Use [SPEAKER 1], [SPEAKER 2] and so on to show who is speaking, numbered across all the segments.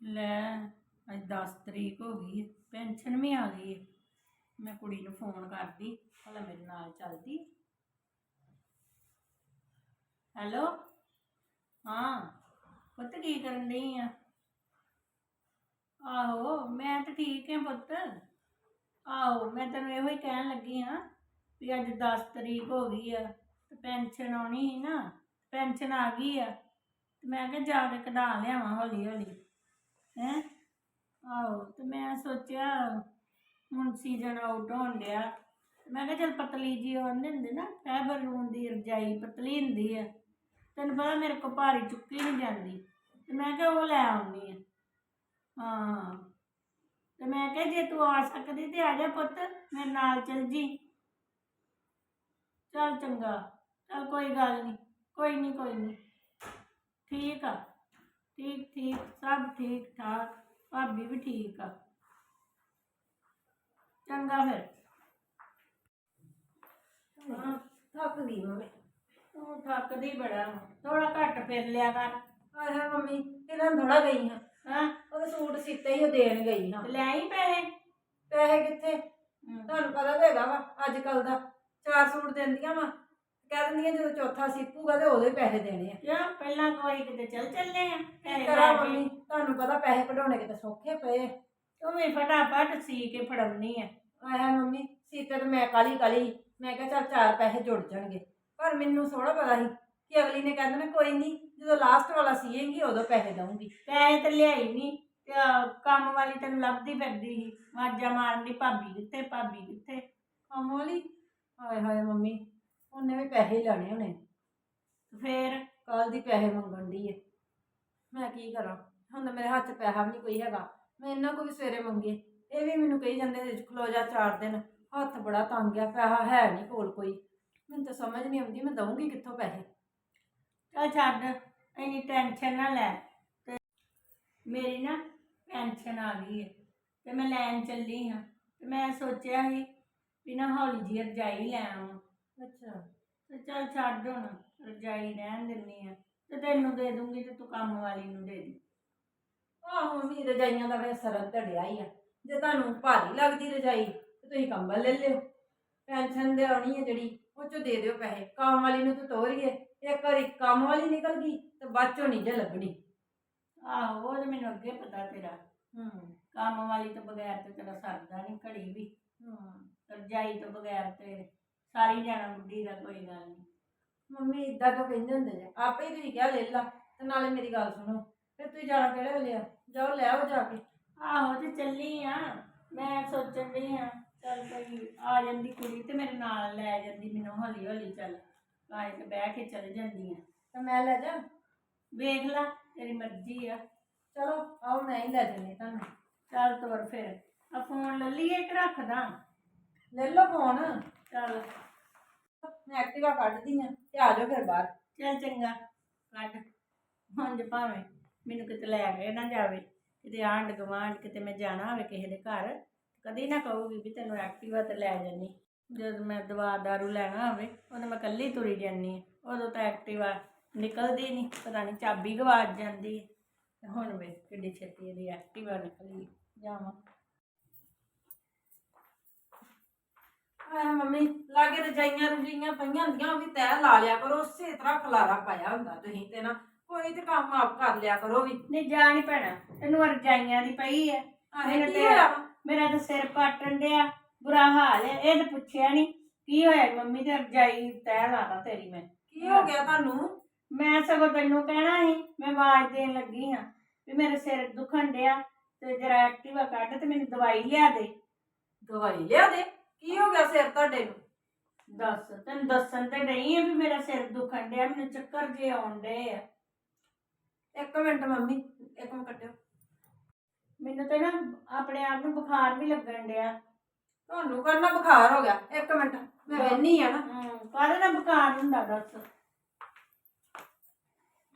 [SPEAKER 1] ਲੈ, ਅੱਜ 10 ਤਰੀਕ ਹੋ ਗਈ ਹੈ, ਪੈਨਸ਼ਨ ਵੀ ਆ ਗਈ ਹੈ। ਮੈਂ ਕੁੜੀ ਨੂੰ ਫੋਨ ਕਰਦੀ, ਭਲਾ ਮੇਰੇ ਨਾਲ ਚੱਲਦੀ। ਹੈਲੋ? ਹਾਂ, ਪੁੱਤ ਕੀ ਕਰਨ ਡਈ ਆ? ਆਹੋ, ਮੈਂ ਤਾਂ ਠੀਕ ਹਾਂ ਪੁੱਤ। ਆਹੋ, ਮੈਂ ਤੈਨੂੰ ਇਹੋ ਹੀ ਕਹਿਣ ਲੱਗੀ ਹਾਂ ਵੀ ਅੱਜ 10 ਤਰੀਕ ਹੋ ਗਈ ਆ, ਤੇ ਪੈਨਸ਼ਨ ਆਉਣੀ ਸੀ ਨਾ ਪੈਨਸ਼ਨ ਆ ਗਈ ਆ, ਤੇ ਮੈਂ ਕਿਹਾ ਜਾ ਕੇ ਕਢਾ ਲਿਆਵਾਂ ਹੌਲੀ ਹੌਲੀ ਹੈਂ? ਆਹੋ, ਤੇ ਮੈਂ ਸੋਚਿਆ ਹੁਣ ਸੀਜ਼ਨ ਆਊਟ ਹੋਣ ਡਿਆ। ਮੈਂ ਕਿਹਾ ਚਲ ਪਤਲੀ ਜੀ ਉਹਨੇ ਹੁੰਦੇ ਨਾ ਫਾਈਬਰ ਰੂਮ ਦੀ ਰਜਾਈ ਪਤਲੀ ਹੁੰਦੀ ਆ। ਤੈਨੂੰ ਪਤਾ ਮੇਰੇ ਕੋ ਭਾਰੀ ਚੁੱਕੀ ਨਹੀਂ ਜਾਂਦੀ। ਤੇ ਮੈਂ ਕਿਹਾ ਉਹ ਲੈ ਆਉਣੀ ਆ। ਹਾਂ। ਤੇ ਮੈਂ ਕਿਹਾ ਜੇ ਤੂੰ ਆ ਸਕਦੀ ਤੇ ਆ ਜਾ ਪੁੱਤ, ਮੇਰੇ ਨਾਲ ਚੱਲ ਜੀ। ਚੱਲ ਚੰਗਾ। ਚੱਲ ਕੋਈ ਗੱਲ ਨਹੀਂ ਕੋਈ ਨਹੀਂ ਕੋਈ ਨਹੀਂ ਠੀਕ ਆ। ਠੀਕ ਠੀਕ ਸਭ ਠੀਕ ਠਾਕ ਭਾਬੀ ਵੀ ਠੀਕ ਆ। ਚੰਗਾ ਫਿਰ। ਹਾਂ
[SPEAKER 2] ਥੱਕ ਗਈ ਮੰਮੀ
[SPEAKER 1] ਤੂੰ ਥੱਕਦੀ ਬੜਾ ਥੋੜਾ ਘੱਟ ਫਿਰ ਲਿਆ ਕਰ।
[SPEAKER 2] ਹਾਏ ਮੰਮੀ ਇਹਨਾਂ ਥੋੜਾ ਗਈ ਹਾਂ।
[SPEAKER 1] ਹਾਂ?
[SPEAKER 2] ਉਹ ਸੂਟ ਸੀਤੇ ਹੀ ਉਹ ਦੇਣ ਗਈ ਹਾਂ।
[SPEAKER 1] ਲੈ ਆਈ ਪੈਸੇ?
[SPEAKER 2] ਪੈਸੇ ਕਿੱਥੇ? ਤੁਹਾਨੂੰ ਪਤਾ ਤਾਂ ਹੈਗਾ ਵਾ ਅੱਜ ਕੱਲ ਦਾ। ਚਾਰ ਸੂਟ ਦਿੰਦੀਆਂ ਵਾ ਕਹਿ ਦਿੰਦੀਆਂ ਜਦੋਂ ਚੌਥਾ ਸੀਪੂਗਾ ਤੇ ਉਦੋਂ ਹੀ ਪੈਸੇ ਦੇਣੇ ਆ।
[SPEAKER 1] ਕਿਉਂ? ਪਹਿਲਾਂ ਕੋਈ ਕਿਤੇ ਚੱਲ ਚੱਲੇ ਆ
[SPEAKER 2] ਕੀ
[SPEAKER 1] ਪੈਸੇ
[SPEAKER 2] ਕਰਾਂ
[SPEAKER 1] ਲੈ ਕੇ।
[SPEAKER 2] ਮੰਮੀ? ਤੁਹਾਨੂੰ ਪਤਾ ਪੈਸੇ ਕਢਾਉਣੇ ਕਿਤੇ ਸੌਖੇ ਪਏ
[SPEAKER 1] ਤੂੰ ਵੀ ਫਟਾਫਟ ਸੀ ਕੇ ਫੜਾਉਣੀ ਆ।
[SPEAKER 2] ਹਾਏ ਮੰਮੀ ਸੀਤੇ ਤੇ ਮੈਂ ਕਾਲੀ ਕਾਲੀ ਮੈਂ ਕਿਹਾ ਚੱਲ ਚਾਰ ਪੈਸੇ ਜੁੜ ਜਾਣਗੇ। ਪਰ ਮੈਨੂੰ ਥੋੜਾ ਪਤਾ ਸੀ ਕਿ ਅਗਲੀ ਨੇ ਕਹਿੰਦਾ ਨਾ ਕੋਈ ਨਹੀਂ ਜਦੋਂ ਲਾਸਟ ਵਾਲਾ ਸੀਏਂਗੀ ਉਦੋਂ ਪੈਸੇ ਦਊਂਗੀ।
[SPEAKER 1] ਪੈਸੇ ਤੇ ਲਿਆਈ ਨਹੀਂ ਤੇ ਆਹ ਕੰਮ ਵਾਲੀ ਤੈਨੂੰ ਲੱਭਦੀ ਫਿਰਦੀ ਸੀ। ਵਾਜਾ ਮਾਰਨੀ ਭਾਬੀ ਕਿੱਥੇ ਭਾਬੀ ਕਿੱਥੇ?
[SPEAKER 2] ਕੰਮ ਵਾਲੀ? ਹਾਏ ਹਾਏ ਮੰਮੀ ਉਹਨੇ ਵੀ ਪੈਸੇ ਹੀ ਲੈਣੇ ਹੋਣੇ।
[SPEAKER 1] ਫੇਰ
[SPEAKER 2] ਕੱਲ ਦੀ ਪੈਸੇ ਮੰਗਣ ਦੀ ਏ ਮੈਂ ਕੀ ਕਰਾਂ? ਹੁਣ ਤਾਂ ਮੇਰੇ ਹੱਥ 'ਚ ਪੈਸਾ ਵੀ ਨਹੀਂ ਕੋਈ ਹੈਗਾ। ਮੈਂ ਇਹਨਾਂ ਕੋਲ ਵੀ ਸਵੇਰੇ ਮੰਗੇ। ਇਹ ਵੀ ਮੈਨੂੰ ਕਹੀ ਜਾਂਦੇ ਸੀ, ਖਲੋ ਜਾ ਚਾਰ ਦਿਨ। ਹੱਥ ਬੜਾ ਤੰਗ ਆ, ਪੈਸਾ ਹੈ ਨਹੀਂ ਕੋਲ ਕੋਈ। ਮੈਨੂੰ ਤਾਂ ਸਮਝ ਨਹੀਂ ਆਉਂਦੀ, ਮੈਂ ਦਊਂਗੀ ਕਿੱਥੋਂ ਪੈਸੇ?
[SPEAKER 1] ਚੱਲ ਛੱਡ, ਇੰਨੀ ਟੈਨਸ਼ਨ ਨਾ ਲੈ। ਤੇ ਮੇਰੀ ਨਾ ਪੈਨਸ਼ਨ ਆ ਗਈ ਹੈ ਤੇ ਮੈਂ ਲੈਣ ਚੱਲੀ ਹਾਂ। ਤੇ ਮੈਂ ਸੋਚਿਆ ਸੀ ਵੀ ਨਾ ਹੌਲੀ ਜਿਹੀ ਰਜਾਈ ਲੈ ਆਵਾਂ।
[SPEAKER 2] ਅੱਛਾ।
[SPEAKER 1] ਤੇ ਚੱਲ ਛੱਡ ਹੁਣ ਰਜਾਈ ਰਹਿਣ ਦਿੰਨੀ ਆ। ਤੇ ਤੈਨੂੰ ਦੇ ਦੂੰਗੀ ਤੇ ਤੂੰ ਕੰਮ ਵਾਲੀ ਨੂੰ ਦੇ ਦੇ।
[SPEAKER 2] ਆਹੋ ਮੰਮੀ ਰਜਾਈਆਂ ਦਾ ਵੇ ਸਰਦ ਧੜਿਆ ਹੀ ਆ। ਜੇ ਤੁਹਾਨੂੰ ਭਾਰੀ ਲੱਗਦੀ ਰਜਾਈ ਤੇ ਤੁਸੀਂ ਕੰਬਲ ਲੈ ਲਿਓ। ਪੈਨਸ਼ਨ ਦੇ ਆਉਣੀ ਹੈ ਜਿਹੜੀ ਉਹ ਚੋਂ ਦੇ ਦਿਓ ਪੈਸੇ। ਕੰਮ ਵਾਲੀ ਨੂੰ ਤਾਂ ਤੋਰੀਏ। ਇੱਕ ਵਾਰੀ ਕੰਮ ਵਾਲੀ ਨਿਕਲ ਗਈ ਤੇ ਬਾਅਦ ਚੋਂ ਨਹੀਂ ਜੇ ਲੱਭਣੀ।
[SPEAKER 1] ਆਹੋ ਉਹ ਤੇ ਮੈਨੂੰ ਅੱਗੇ ਪਤਾ ਤੇਰਾ।
[SPEAKER 2] ਹੂੰ।
[SPEAKER 1] ਕੰਮ ਵਾਲੀ ਤੋਂ ਬਗੈਰ ਤੇ ਤੇਰਾ ਸਰਦਾ ਨਹੀਂ ਘੜੀ ਵੀ।
[SPEAKER 2] ਹਾਂ।
[SPEAKER 1] ਰਜਾਈ ਤੋਂ ਬਗੈਰ ਤੇ ਸਾਰੀ ਜਾਣਾ ਬੁੱਢੀ ਦਾ ਕੋਈ ਗੱਲ ਨਹੀਂ।
[SPEAKER 2] ਮੰਮੀ ਇਦਾਂ ਕਿਉਂ ਕਹਿੰਦੇ ਹੁੰਦੇ ਨੇ? ਆਪੇ ਹੀ ਤੁਸੀਂ ਕਿਹਾ ਲੈ ਲਾ ਤੇ ਨਾਲੇ ਮੇਰੀ ਗੱਲ ਸੁਣੋ ਫਿਰ ਤੁਸੀਂ ਜਾਣਾ ਕਿਹੜੇ ਵੇਲੇ ਆ? ਜਾਓ ਲੈ ਆਓ ਜਾ ਕੇ।
[SPEAKER 1] ਆਹੋ ਤੇ ਚੱਲੀ ਆ। ਮੈਂ ਸੋਚਣ ਡਈ ਆ ਚੱਲ ਕੋਈ ਆ ਜਾਂਦੀ ਕੁੜੀ ਤੇ ਮੇਰੇ ਨਾਲ ਲੈ ਜਾਂਦੀ ਮੈਨੂੰ ਹੌਲੀ ਹੌਲੀ ਚੱਲ। ਆਏ ਤੇ ਬਹਿ ਕੇ ਚੱਲ ਜਾਂਦੀ ਆ।
[SPEAKER 2] ਤੇ ਮੈਂ ਲੈ ਜਾ।
[SPEAKER 1] ਵੇਖ ਲੈ ਤੇਰੀ ਮਰਜ਼ੀ ਆ।
[SPEAKER 2] ਚਲੋ ਆਓ ਮੈਂ ਹੀ ਲੈ ਜੰਨੀ ਤੁਹਾਨੂੰ।
[SPEAKER 1] ਚੱਲ ਤੁਰ ਫਿਰ। ਆ ਫੋਨ ਲੈ ਲਈਏ ਕਿ ਰੱਖਦਾ?
[SPEAKER 2] ਲੈ ਲਓ ਫੋਨ।
[SPEAKER 1] ਚੱਲ।
[SPEAKER 2] ਮੈਂ ਐਕਟਿਵਾ ਕੱਢਦੀ ਆ ਤੇ ਆ ਜਾਓ ਫਿਰ ਬਾਹਰ।
[SPEAKER 1] ਚੱਲ ਚੰਗਾ, ਕੱਢ। ਹੁਣ ਜੇ ਭਾਵੇਂ ਮੈਨੂੰ ਕਿਤੇ ਲੈ ਕੇ ਨਾ ਜਾਵੇ, ਕਿਤੇ ਆਂਢ ਗੁਆਂਢ ਕਿਤੇ ਮੈਂ ਜਾਣਾ ਹੋਵੇ ਕਿਸੇ ਦੇ ਘਰ, ਕਦੀ ਨਾ ਕਹੂਗੀ ਵੀ ਤੈਨੂੰ ਐਕਟਿਵਾ ਤੇ ਲੈ ਜਾਨੀ। ਜਦ ਮੈਂ ਦਵਾ ਦਾਰੂ ਲੈਣਾ ਹੋਵੇ, ਉਦੋਂ ਮੈਂ ਇਕੱਲੀ ਤੁਰੀ ਜਾਨੀ ਹਾਂ ਉਦੋਂ ਤਾਂ ਐਕਟਿਵਾ ਨਿਕਲਦੀ ਨਹੀਂ ਪਤਾ ਨਹੀਂ ਚਾਬੀ ਗਵਾਚ ਜਾਂਦੀ ਹੈ ਹੁਣ ਵੇ ਕਿੱਡੀ ਛੇਤੀ ਇਹਦੀ ਐਕਟਿਵਾ ਨਿਕਲੀ ਜਾਵਾਂ।
[SPEAKER 2] ਆਇਆ ਮੰਮੀ ਲਾਗੇ ਰਜਾਈਆਂ ਰੁਜੀਆਂ ਪਈਆਂ ਹੁੰਦੀਆਂ ਉਹ ਵੀ ਤੈਅ ਲਾ ਲਿਆ ਕਰੋ ਉਸੇ ਤਰ੍ਹਾਂ ਖਲਾਰਾ ਪਾਇਆ ਹੁੰਦਾ ਤੁਸੀਂ ਤੇ ਨਾ। ਕੋਈ ਤੇ ਕੰਮ ਆਪ ਕਰ ਲਿਆ ਕਰੋ ਵੀ।
[SPEAKER 1] ਨਹੀਂ ਜਾ ਨਹੀਂ ਪੈਣਾ। ਤੈਨੂੰ ਰਜਾਈਆਂ ਦੀ ਪਈ ਹੈ
[SPEAKER 2] ਆਹੇ
[SPEAKER 1] ਮੈਨੂੰ
[SPEAKER 2] ਕੀ
[SPEAKER 1] ਤੇ-
[SPEAKER 2] ਹੋਇਆ? ਵਾ?
[SPEAKER 1] ਮੇਰਾ ਤਾਂ ਸਿਰ ਪਾਟਣ ਡਿਆ ਬੁਰਾ ਹਾਲ ਹੈ ਇਹ ਤਾਂ ਪੁੱਛਿਆ ਨਹੀਂ ਕੀ ਹੋਇਆ ਮੰਮੀ ਤੇ ਰਜਾਈ ਤੈਅ ਲਾਤਾ ਤੇਰੀ ਮੈਂ।
[SPEAKER 2] ਕੀ ਹੋ ਗਿਆ ਤੁਹਾਨੂੰ?
[SPEAKER 1] ਮੈਂ ਸਗੋਂ ਤੈਨੂੰ ਕਹਿਣਾ ਸੀ ਮੈਂ ਆਵਾਜ਼ ਦੇਣ ਲੱਗੀ ਹਾਂ ਵੀ ਮੇਰੇ ਸਿਰ ਦੁਖਣ ਡਿਆ ਤੇ ਜਰਾ ਐਕਟਿਵਾ ਕੱਢ ਤੇ ਮੈਨੂੰ ਦਵਾਈ ਲਿਆ ਦੇ।
[SPEAKER 2] ਦਵਾਈ ਲਿਆ ਦੇ? ਕੀ ਹੋ ਗਿਆ ਸਿਰ ਤੁਹਾਡੇ ਨੂੰ?
[SPEAKER 1] ਦੱਸ ਤੈਨੂੰ ਦੱਸਣ ਤੇ ਨਹੀਂ ਹੈ ਵੀ ਮੇਰਾ ਸਿਰ ਦੁਖਣ ਡਿਆ ਮੈਨੂੰ ਚੱਕਰ ਜੇ ਆਉਣ ਡੇ ਆ।
[SPEAKER 2] ਇੱਕ ਮਿੰਟ ਮੰਮੀ ਇੱਕ ਮਿੰਟ ਕੱਟਿਓ
[SPEAKER 1] ਮੈਨੂੰ ਤੇ ਨਾ ਆਪਣੇ ਆਪ ਨੂੰ ਬੁਖਾਰ ਵੀ ਲੱਗਣ ਡਿਆ।
[SPEAKER 2] ਤੁਹਾਨੂੰ ਕਰਨਾ ਬੁਖਾਰ ਹੋ ਗਿਆ? ਇੱਕ ਮਿੰਟ ਮੈਂ ਵੇਹਨੀ ਆ ਨਾ।
[SPEAKER 1] ਹੂੰ ਕਾਹਦੇ ਨਾਲ ਬੁਖਾਰ ਹੁੰਦਾ ਦੱਸ?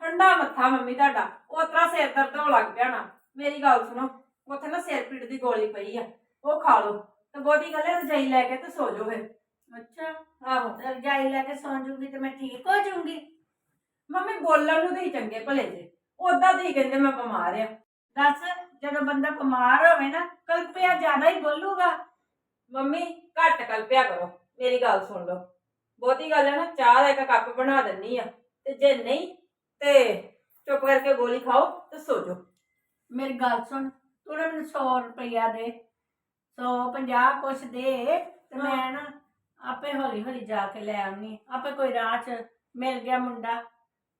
[SPEAKER 2] ਠੰਡਾ ਮੱਥਾ ਮੰਮੀ ਤੁਹਾਡਾ ਉਹ ਤਰ੍ਹਾਂ ਸਿਰ ਦਰਦ ਹੋਣ ਲੱਗ ਪਿਆ ਨਾ। ਮੇਰੀ ਗੱਲ ਸੁਣੋ ਉੱਥੇ ਨਾ ਸਿਰ ਪੀੜ ਦੀ ਗੋਲੀ ਪਈ ਆ ਉਹ ਖਾ ਲਓ। ਤੇ ਬਹੁਤੀ ਗੱਲ ਹੈ ਰਜਾਈ ਲੈ ਕੇ ਤੇ ਸੋ ਜਾਓ ਫਿਰ।
[SPEAKER 1] ਅੱਛਾ,
[SPEAKER 2] ਆਹੋ,
[SPEAKER 1] ਰਜਾਈ ਲੈ ਕੇ ਸੌਂ ਜੂਗੀ ਤੇ ਮੈਂ ਠੀਕ ਹੋ ਜੂਗੀ
[SPEAKER 2] ਮੰਮੀ ਬੋਲਣ ਨੂੰ ਤੁਸੀਂ ਚੰਗੇ ਭਲੇ ਜੇ। ਉਦਾਂ ਤੁਸੀਂ ਕਹਿੰਦੇ ਮੈਂ ਬਿਮਾਰ ਆ।
[SPEAKER 1] ਦੱਸ, ਜਦੋਂ ਬੰਦਾ ਬਿਮਾਰ ਹੋਵੇ ਨਾ, ਕਲਪਿਆ ਜ਼ਿਆਦਾ ਹੀ ਬੋਲੂਗਾ।
[SPEAKER 2] ਮੰਮੀ, ਘੱਟ ਕਲਪਿਆ ਕਰੋ। ਮੇਰੀ ਗੱਲ ਸੁਣ ਲਓ। ਬਹੁਤੀ ਗੱਲ ਹੈ ਨਾ, ਚਾਹ ਦਾ ਇੱਕ ਕੱਪ ਬਣਾ ਦਿੰਨੀ ਆ। ਤੇ ਜੇ ਨਹੀਂ, ਤੇ ਚੁੱਪ ਕਰਕੇ ਗੋਲੀ ਖਾਓ ਤੇ ਸੋ ਜਾਓ।
[SPEAKER 1] ਮੇਰੀ ਗੱਲ ਸੁਣ, ਤੂੰ ਨਾ ਮੈਨੂੰ 100 ਰੁਪਇਆ ਦੇ। 150 ਕੁਛ ਦੇ ਤੇ
[SPEAKER 2] ਹਾਂ।
[SPEAKER 1] ਮੈਂ ਨਾ ਆਪੇ ਹੌਲੀ ਹੌਲੀ ਜਾ ਕੇ ਲੈ ਆਉਣੀ ਆਪੇ ਕੋਈ ਰਾਹ 'ਚ ਮਿਲ ਗਿਆ ਮੁੰਡਾ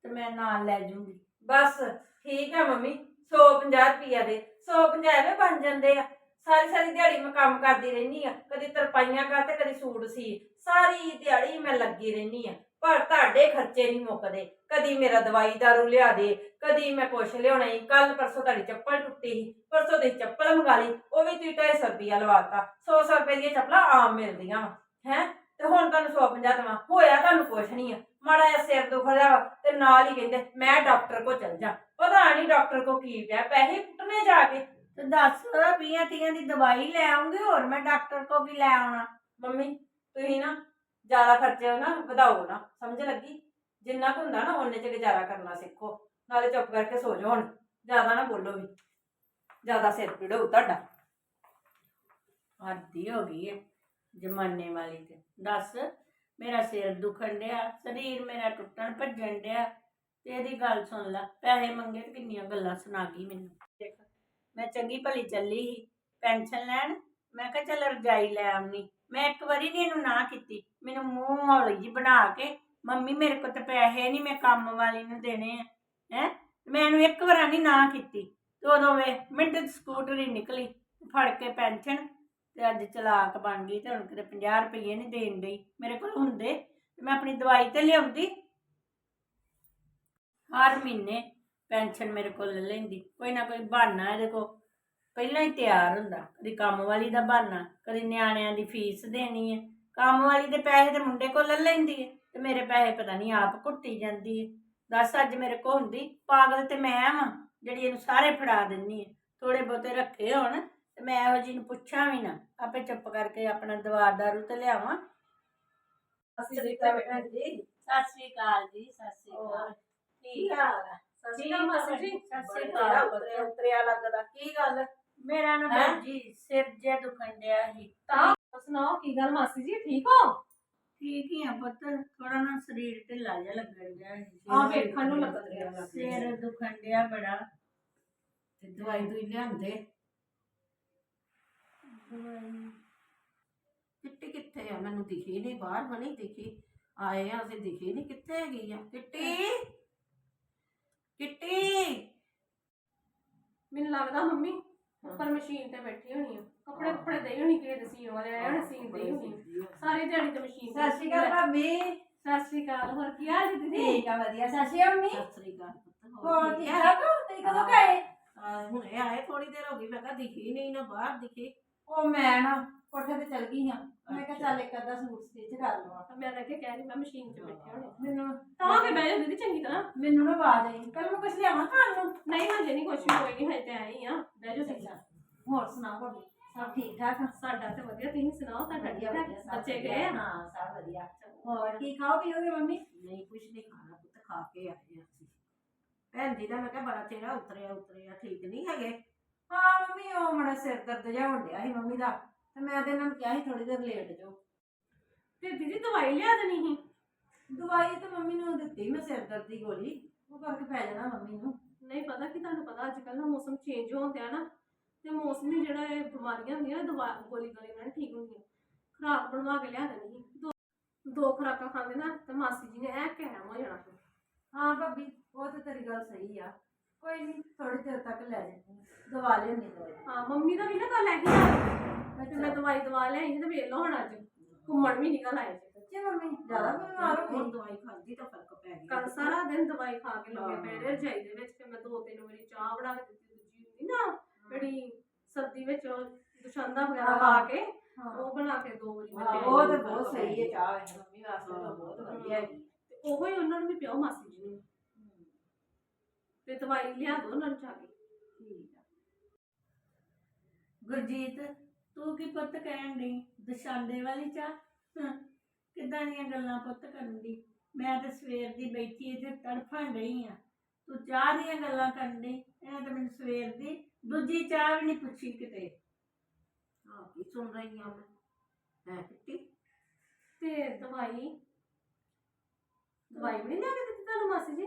[SPEAKER 1] ਤੇ ਮੈਂ ਨਾਲ ਲੈ ਜੂੰਗੀ।
[SPEAKER 2] ਬਸ ਠੀਕ ਹੈ ਮੰਮੀ 150 ਰੁਪਿਆ ਦੇ। 150 ਐਵੇਂ ਬਣ ਜਾਂਦੇ ਆ। ਸਾਰੀ ਸਾਰੀ ਦਿਹਾੜੀ ਮੈਂ ਕੰਮ ਕਰਦੀ ਰਹਿੰਦੀ ਆ। ਕਦੀ ਤਰਪਾਈਆਂ ਕਰ ਤੇ ਕਦੀ ਸੂਟ ਸੀ ਸਾਰੀ ਦਿਹਾੜੀ ਮੈਂ ਲੱਗੀ ਰਹਿੰਦੀ ਆ। ਪਰ ਤੁਹਾਡੇ ਖਰਚੇ ਨਹੀਂ ਮੁੱਕਦੇ। ਕਦੀ ਮੇਰਾ ਦਵਾਈ ਦਾਰੂ ਲਿਆ ਦੇ ਕਦੀ ਮੈਂ ਕੁਛ ਲਿਆਉਣਾ ਹੀ ਕੱਲ ਪਰਸੋਂ ਤੁਹਾਡੀ ਚੱਪਲ ਟੁੱਟੀ ਸੀ ਪਰਸੋਂ ਦੀ ਚੱਪਲ ਮੰਗਾ ਲਈ ਉਹ ਵੀ ਤੁਸੀਂ 250 ਰੁਪਿਆ ਲਵਾਤਾ 100 100 ਰੁਪਏ ਦੀਆਂ ਚੱਪਲਾਂ ਆਮ ਮਿਲਦੀਆਂ ਵਾ ਹੈ? ਤੇ ਹੁਣ ਤੁਹਾਨੂੰ 150 ਦੇਵਾਂ ਹੋਇਆ ਤੁਹਾਨੂੰ ਕੁਛ ਨਹੀਂ ਆ ਮਾੜਾ ਜਿਹਾ ਸਿਰ ਦੁਖਦਾ ਵਾ ਤੇ ਨਾਲ ਹੀ ਕਹਿੰਦੇ ਮੈਂ ਡਾਕਟਰ ਕੋ ਚਲ ਜਾ ਪਤਾ ਨਹੀਂ ਡਾਕਟਰ ਕੋ ਕੀ ਪਿਆ ਪੈਸੇ ਪੁੱਟਨੇ ਜਾ ਕੇ।
[SPEAKER 1] ਤੇ ਦੱਸ 20 ਤੀਆਂ ਦੀ ਦਵਾਈ ਲੈ ਆਉਂਗੀ ਹੋਰ ਮੈਂ ਡਾਕਟਰ ਕੋ ਵੀ ਲੈ ਆਉਣਾ।
[SPEAKER 2] ਮੰਮੀ ਤੁਸੀਂ ਨਾ ਜ਼ਿਆਦਾ ਖਰਚੇ ਨਾ ਵਧਾਓ ਨਾ ਸਮਝ ਲੱਗੀ? ਜਿੰਨਾ ਕੁ ਹੁੰਦਾ ਨਾ ਉਹਨੇ ਚ ਗੁਜ਼ਾਰਾ ਕਰਨਾ ਸਿੱਖੋ। ਨਾਲੇ ਚੁੱਪ ਕਰਕੇ ਸੋ ਜਾਓ ਹੁਣ। ਜ਼ਿਆਦਾ ਨਾ ਬੋਲੋ ਵੀ। ਜ਼ਿਆਦਾ ਸਿਰ ਪੀੜ ਹੋਊ ਤੁਹਾਡਾ।
[SPEAKER 1] ਹੱਦੀ ਹੋ ਗਈ ਹੈ ਜਮਾਨੇ ਵਾਲੀ ਤੇ। ਦੱਸ, ਮੇਰਾ ਸਿਰ ਦੁਖਣ ਡਿਆ, ਸਰੀਰ ਮੇਰਾ ਟੁੱਟਣ ਭੱਜਣ ਡਿਆ। ਤੇ ਇਹਦੀ ਗੱਲ ਸੁਣ ਲੈ, ਪੈਸੇ ਮੰਗੇ ਤੇ ਕਿੰਨੀਆਂ ਗੱਲਾਂ ਸੁਣਾ ਗਈ ਮੈਨੂੰ। ਦੇਖ, ਮੈਂ ਚੰਗੀ ਭਲੀ ਚੱਲੀ ਸੀ, ਪੈਨਸ਼ਨ ਲੈਣ। ਮੈਂ ਕਿਹਾ ਚੱਲ ਰਜਾਈ ਲੈ ਆਉਣੀ ਮੈਂ ਇੱਕ ਵਾਰੀ ਨਹੀਂ ਇਹਨੂੰ ਨਾ ਕੀਤੀ। ਮੈਨੂੰ ਮੂੰਹ ਹੌਲੀ ਜੀ ਬਣਾ ਕੇ, ਮੰਮੀ ਮੇਰੇ ਕੋਲ ਤਾਂ ਪੈਸੇ ਨਹੀਂ, ਮੈਂ ਕੰਮ ਵਾਲੀ ਨੂੰ ਦੇਣੇ ਆ। ਮੈਂ ਇਹਨੂੰ ਇੱਕ ਵਾਰ ਨਹੀਂ ਨਾ ਕੀਤੀ। ਤੇ ਉਦੋਂ ਵੇ ਮਿੰਟ 'ਚ ਸਕੂਟਰੀ ਨਿਕਲੀ, ਫੜ ਕੇ ਪੈਨਸ਼ਨ ਤੇ ਅੱਜ ਚਲਾਕ ਬਣ ਗਈ ਤੇ ਹੁਣ ਕਿਤੇ 50 ਰੁਪਏ ਨਹੀਂ ਦੇਣ ਡਈ। ਮੇਰੇ ਕੋਲ ਹੁੰਦੇ, ਤੇ ਮੈਂ ਆਪਣੀ ਦਵਾਈ ਤੇ ਲਿਆਉਂਦੀ। ਹਰ ਮਹੀਨੇ ਪੈਨਸ਼ਨ ਮੇਰੇ ਕੋਲ ਲੈ ਲੈਂਦੀ। ਕੋਈ ਨਾ ਕੋਈ ਬਹਾਨਾ ਇਹਦੇ ਕੋਲ। ਪਹਿਲਾਂ ਹੀ ਤਿਆਰ ਹੁੰਦਾ, ਕਦੀ ਕੰਮ ਵਾਲੀ ਦਾ ਬਹਾਨਾ, ਕਦੀ ਨਿਆਣਿਆਂ ਦੀ ਫੀਸ ਦੇਣੀ ਹੈ। ਕੰਮ ਵਾਲੀ ਦੇ ਪੈਸੇ ਤੇ ਮੁੰਡੇ ਕੋਲ ਲੈ ਲੈਂਦੀ ਹੈ, ਤੇ ਮੇਰੇ ਪੈਸੇ ਪਤਾ ਨਹੀਂ ਆਪ ਘੁੱਟੀ ਜਾਂਦੀ ਹੈ। ਦੱਸ ਅੱਜ ਮੇਰੇ ਕੋ ਹੁੰਦੀ ਪਾਗਲ ਤੇ ਮੈਂ ਵਾਂ ਜਿਹੜੀ ਇਹਨੂੰ ਸਾਰੇ ਫੜਾ ਦਿੰਨੀ ਹੈ ਥੋੜੇ ਬਹੁਤੇ ਰੱਖੇ ਹੋਣ ਤੇ ਮੈਂ ਇਹੋ ਜਿਹੀ ਨੂੰ ਪੁੱਛਾਂ ਵੀ ਨਾ ਆਪੇ ਚੁੱਪ ਕਰਕੇ ਆਪਣਾ ਦਵਾ ਦਾਰੂ ਤੇ ਲਿਆਵਾਂ।
[SPEAKER 2] ਅਸੀਂ ਦਿੱਤਾ ਬੈਠਾ ਜੀ।
[SPEAKER 1] ਸਤਿ ਸ੍ਰੀ ਅਕਾਲ ਜੀ ਸਤਿ ਸ੍ਰੀ ਅਕਾਲ। ਠੀਕ ਆ?
[SPEAKER 2] ਸਤਿ ਸ਼੍ਰੀ ਅਕਾਲ ਮਾਸੀ ਜੀ।
[SPEAKER 1] ਸਤਿ ਸ੍ਰੀ
[SPEAKER 2] ਬੜਾ
[SPEAKER 1] ਅਕਾਲ।
[SPEAKER 2] ਉਤਰਿਆ ਉਤਰਿਆ ਲੱਗਦਾ ਕੀ ਗੱਲ?
[SPEAKER 1] ਮੇਰਾ ਨਾ
[SPEAKER 2] ਹੈਂ?
[SPEAKER 1] ਭੈਣ ਜੀ ਸਿਰ ਜਿਹਾ ਦੁਖਣ ਡਿਆ ਸੀ।
[SPEAKER 2] ਤਾਂ ਸੁਣਾਓ ਕੀ ਗੱਲ ਮਾਸੀ ਜੀ ਠੀਕ ਹੋ?
[SPEAKER 1] ਠੀਕ ਹੀ ਆ ਪੁੱਤ। ਥੋੜਾ ਨਾ ਸਰੀਰ ਢਿੱਲਾ ਜਿਹਾ ਲੱਗਣ ਡਿਆ ਸੀ।
[SPEAKER 2] ਆ ਵੇਖਣ ਨੂੰ ਲੱਗਦਾ ਰਿਹਾ
[SPEAKER 1] ਸਿਰ ਦੁਖਣ ਡਿਆ ਬੜਾ।
[SPEAKER 3] ਤੇ ਦਵਾਈ ਦੂਈ ਲਿਆਂਦੇ? ਕਿੱਟੀ ਕਿੱਥੇ ਆ? ਮੈਨੂੰ ਦਿਖੀ ਨਹੀਂ ਬਾਹਰ ਬਣੀ ਦਿਖੀ। ਆਏ ਆ ਅਸੀਂ ਦਿਖੀ ਨਹੀਂ ਕਿੱਥੇ ਹੈਗੀ ਆ। ਕਿੱਟੀ? ਕਿੱਟੀ?
[SPEAKER 4] ਮੈਨੂੰ ਲੱਗਦਾ ਮੰਮੀ ਉੱਪਰ ਮਸ਼ੀਨ ਤੇ ਬੈਠੀ ਹੋਣੀ ਆ। ਕੱਪੜੇ ਕੱਪੜੇ ਦੇ ਹੋਣੀ ਦੇ ਸੀਨ ਵਾਲੇ ਆਏ ਹੋਣੇ ਸੀਨ ਦੇ ਹੋਣੀ। ਸਾਰੀ ਦਿਹਾੜੀ ਤੇ ਮਸ਼ੀਨ ਤੇ
[SPEAKER 2] ਸਤਿ ਸ਼੍ਰੀ ਅਕਾਲ ਭਾਬੀ।
[SPEAKER 4] ਸਤਿ ਸ਼੍ਰੀ ਅਕਾਲ ਹੋਰ ਕੀ ਹਾਲ ਜੀ ਦੀਦੀ
[SPEAKER 2] ਠੀਕ ਆ ਵਧੀਆ। ਸਤਿ ਸ਼੍ਰੀ ਅਕਾਲ ਮੰਮੀ।
[SPEAKER 3] ਸਤਿ ਸ੍ਰੀ ਅਕਾਲ ਪੁੱਤ
[SPEAKER 2] ਹੋਰ
[SPEAKER 3] ਠੀਕ
[SPEAKER 2] ਠੀਕ
[SPEAKER 3] ਹੈ?
[SPEAKER 2] ਤੁਸੀਂ ਕਦੋਂ ਗਏ?
[SPEAKER 3] ਆ, ਹੁਣੇ ਆਏ ਥੋੜੀ ਦੇਰ ਹੋ ਗਈ ਮੈਂ ਕਿਹਾ ਦਿਖੀ ਨਹੀਂ ਨਾ ਬਾਹਰ ਦਿਖੀ।
[SPEAKER 2] ਉਹ ਮੈਂ ਨਾ ਕੋਠੇ ਤੇ ਚਲ ਗਈ ਹਾਂ। ਮੈਂ ਕਿਹਾ ਚੱਲ ਇੱਕ ਅੱਧਾ ਸੂਟ ਸਟਿਚ ਕਰ ਲਵਾਂ।
[SPEAKER 4] ਮੈਂ ਲੱਗੇ ਕਹਿ ਰਹੀ ਮੈਂ ਮਸ਼ੀਨ 'ਚ ਬੈਠੀ ਹੋਣੀ।
[SPEAKER 2] ਮੈਨੂੰ
[SPEAKER 4] ਤਾਂ ਕਿ ਬਹਿ ਜਾ ਦੀਦੀ ਚੰਗੀ ਤਰ੍ਹਾਂ।
[SPEAKER 2] ਮੈਨੂੰ ਨਾ ਆਵਾਜ਼ ਆਈ। ਕੱਲ ਮੈਂ ਕੁਝ ਲਿਆਵਾਂ ਖਾਣ ਨੂੰ?
[SPEAKER 4] ਨਹੀਂ ਹਜੇ ਨਹੀਂ ਕੁਛ ਵੀ ਨਹੀਂ ਹਜੇ ਤੇ ਆਈ ਆ। ਬਹਿ ਜਾ ਤੁਸੀਂ।
[SPEAKER 2] ਹੋਰ ਸੁਣਾ ਭਾਬੀ? ਸਭ ਠੀਕ ਠਾਕ? ਆ
[SPEAKER 4] ਸਾਡਾ ਤੇ ਵਧੀਆ। ਤੁਸੀਂ ਸੁਣਾਓ ਤੁਹਾਡਾ ਠੀਕ
[SPEAKER 2] ਵਧੀਆ
[SPEAKER 4] ਹੈ
[SPEAKER 2] ਵਧੀਆ ਸਭ
[SPEAKER 4] ਬੱਚੇ
[SPEAKER 2] ਵਧੀਆ।
[SPEAKER 4] ਗਏ ਆ?
[SPEAKER 2] ਹਾਂ ਸਭ ਵਧੀਆ। ਹੋਰ ਕੀ ਖਾਓ ਪੀਓਗੇ ਮੰਮੀ?
[SPEAKER 3] ਨਹੀਂ ਕੁਛ ਨਹੀਂ ਖਾਣਾ ਪੁੱਤ ਖਾ ਕੇ ਆਏ ਆ ਅਸੀਂ। ਭੈਣ ਜੀ ਦਾ ਮੈਂ ਕਿਹਾ ਬੜਾ ਚਿਹਰਾ ਉਤਰਿਆ ਉਤਰਿਆ ਠੀਕ ਨਹੀਂ ਹੈਗੇ?
[SPEAKER 2] ਹਾਂ ਮੰਮੀ ਉਹ ਮੜਾ ਸਿਰ ਦਰਦ ਜਿਹਾ ਹੋਣ ਡਿਆ ਸੀ ਮੰਮੀ ਦਾ। ਤੇ ਮੈਂ ਤੇ ਇਹਨਾਂ ਨੂੰ ਕਿਹਾ ਸੀ ਥੋੜੀ ਦੇਰ ਲੇਟ ਜਾਓ।
[SPEAKER 4] ਤੇ ਦੀਦੀ ਦਵਾਈ ਲਿਆ ਦੇਣੀ ਸੀ?
[SPEAKER 2] ਦਵਾਈ ਤੇ ਮੰਮੀ ਨੂੰ ਦਿੱਤੀ ਮੈਂ ਸਿਰ ਦਰਦ ਦੀ ਗੋਲੀ। ਉਹ ਕਰਕੇ ਪੈ ਜਾਣਾ ਮੰਮੀ ਨੂੰ।
[SPEAKER 4] ਨਹੀਂ ਪਤਾ ਕਿ ਤੁਹਾਨੂੰ ਪਤਾ ਅੱਜ ਕੱਲ੍ਹ ਨਾ ਮੌਸਮ ਚੇਂਜ ਹੋਣ ਡਿਆ ਨਾ। ਤੇ ਮੌਸਮੀ ਜਿਹੜਾ ਇਹ ਬਿਮਾਰੀਆਂ ਹੁੰਦੀਆਂ ਨਾ ਦਵਾ ਗੋਲੀ ਗੋਲੀ ਨਾਲ ਠੀਕ ਹੁੰਦੀਆਂ। ਖੁਰਾਕ ਬਣਵਾ ਕੇ ਲਿਆ ਦੇਣੀ ਦੋ ਦੋ ਖੁਰਾਕਾਂ ਖਾਂਦੇ ਨਾ ਤੇ ਮਾਸੀ ਜੀ ਨੇ ਐ ਕਹਿਮ ਹੋ ਜਾਣਾ ਸੀ।
[SPEAKER 2] ਹਾਂ ਭਾਬੀ ਉਹ ਤੇ ਤੇਰੀ ਗੱਲ ਸਹੀ ਆ। ਕੋਈ ਨਹੀਂ ਥੋੜੀ ਦੇਰ ਤੱਕ ਲੈ ਜਾਂਦੀ ਦਵਾ ਲੈਣੀ ਦਵਾਈ।
[SPEAKER 4] ਹਾਂ ਮੰਮੀ ਦਾ ਵੀ ਨਾ ਗੱਲ ਇਹੀ ਆ ਤੇ ਮੈਂ ਦਵਾਈ ਦਵਾ ਲਿਆਈ ਸੀ ਤੇ ਵੇਖ ਲਓ ਹੁਣ ਅੱਜ। ਘੁੰਮਣ ਵੀ ਨਿਕਲ ਆਏ ਸੀ।
[SPEAKER 2] ਸੱਚੀ ਮੰਮੀ ਜ਼ਿਆਦਾ ਬਿਮਾਰ ਹੋ
[SPEAKER 3] ਹੁਣ
[SPEAKER 2] ਗਈ
[SPEAKER 3] ਦਵਾਈ ਖਾਂਦੀ ਤਾਂ ਫ਼ਰਕ ਪੈ ਗਿਆ।
[SPEAKER 4] ਕੱਲ ਸਾਰਾ ਦਿਨ ਦਵਾਈ ਖਾ ਕੇ ਲੱਗੇ ਪਏ ਰਹੇ ਰਜਾਈ ਦੇ ਵਿੱਚ ਫਿਰ ਮੈਂ ਦੋ ਤਿੰਨ ਵਾਰੀ ਚਾਹ ਬਣਾ ਕੇ ਦਿੱਤੀ ਸਰਦੀ ਵਿੱਚ ਉਹ ਦੁਸ਼ੰਦਾ ਵਗੈਰਾ ਪਾ ਕੇ ਉਹ ਬਣਾ ਕੇ ਦੋ ਵਾਰੀ
[SPEAKER 2] ਹਾਂ। ਉਹ ਤੇ ਬਹੁਤ ਸਹੀ ਹੈ ਚਾਹ ਹੈ ਮੰਮੀ ਵਾਸਤੇ ਤਾਂ ਬਹੁਤ ਵਧੀਆ ਹੈਗੀ
[SPEAKER 4] ਤੇ ਉਹੋ ਹੀ ਉਹਨਾਂ ਨੂੰ ਵੀ ਪਿਓ ਮਾਸੀ ਜੀ ਨੂੰ। ਤੇ ਦਵਾਈ ਲਿਆ ਦੋ ਉਹਨਾਂ ਨੂੰ ਜਾ ਕੇ।
[SPEAKER 3] ਠੀਕ ਆ।
[SPEAKER 1] ਗੁਰਜੀਤ ਤੂੰ ਕੀ ਪੁੱਤ ਕਹਿਣ ਦੀ ਦਸ਼ਾਂਦੇ ਵਾਲੀ ਚਾਹ? ਕਿੱਦਾਂ ਦੀਆਂ ਗੱਲਾਂ ਪੁੱਤ ਕਰਨ ਦੀ ਮੈਂ ਤੇ ਸਵੇਰ ਦੀ ਬੈਠੀ ਇੱਥੇ ਤੜਫਣ ਰਹੀ ਆ। ਤੂੰ ਚਾਹ ਦੀਆਂ ਗੱਲਾਂ ਕਰਨ ਦੀ ਇਹਨਾਂ ਤਾਂ ਮੈਨੂੰ ਸਵੇਰ ਦੀ ਦੂਜੀ ਚਾਹ ਵੀ ਨਹੀਂ ਪੁੱਛੀ ਕਿਤੇ।
[SPEAKER 3] ਹਾਂ ਕੀ ਸੁਣ ਰਹੀ ਹਾਂ ਮੈਂ। ਹੈ ਕਿੱਟੀ?
[SPEAKER 4] ਤੇ ਦਵਾਈ। ਦਵਾਈ ਵੀ ਨਹੀਂ ਲਿਆ ਕੇ ਦਿੱਤੀ ਤੁਹਾਨੂੰ ਮਾਸੀ ਜੀ?